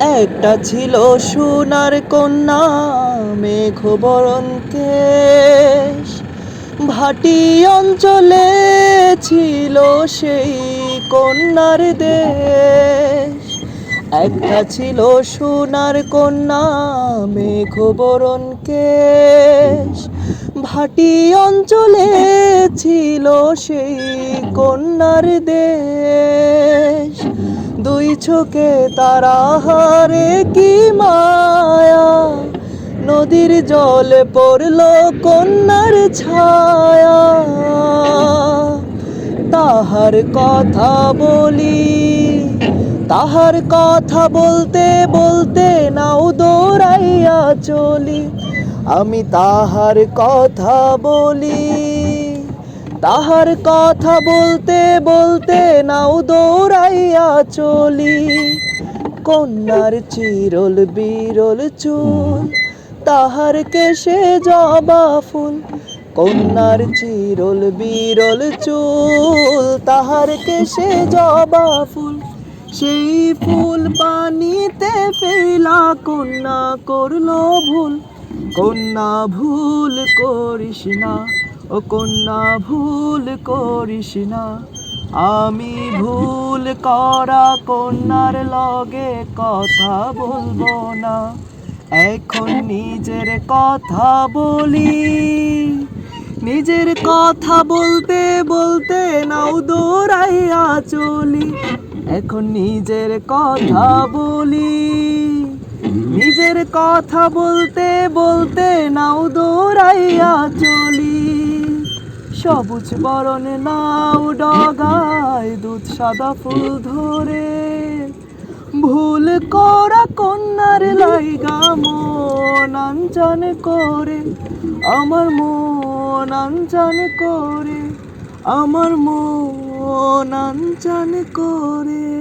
একটা ছিল সোনার কন্যা মেঘবরণ কেশ ভাটি অঞ্চলে ছিল সেই কন্যার দেশ। একটা ছিল সোনার কন্যা মেঘবরণ কেশ ভাটি অঞ্চলে ছিল সেই কন্যার দেশ। দুই চোখে তারা হারে কি মায়া? নদীর জলে পড়ল কন্যার ছায়া। তাহার কথা বলি, তাহার কথা বলতে বলতে নাও দৌড়াইয়া চলি। আমি তাহার কথা বলি তাহার কথা বলতে বলতে নাও দৌড়াইয়া চলি। কন্যার চিরল বিরল চুল, তাহার কেশে জবা ফুল। কন্যার চিরল বিরল চুল, তাহার কেশে জবা ফুল। সেই ফুল পানিতে ফেলা কন্যা করল ভুল। কন্যা ভুল করিস না ও কন্যা, ভুল করিস না। আমি ভুল করা কন্যার লগে কথা বলব না। এখন নিজের কথা বলি। নিজের কথা বলতে বলতে নাও দৌড়াইয়া চলি। এখন নিজের কথা বলি। নিজের কথা বলতে বলতে সবুজ বরণ নাও ডগায়, দুধ সাদা ফুল ধরে। ভুল করা কন্যার লাইগা মন আঞ্চন করে। আমার মন আঞ্চন করে, আমার মন আঞ্চন করে।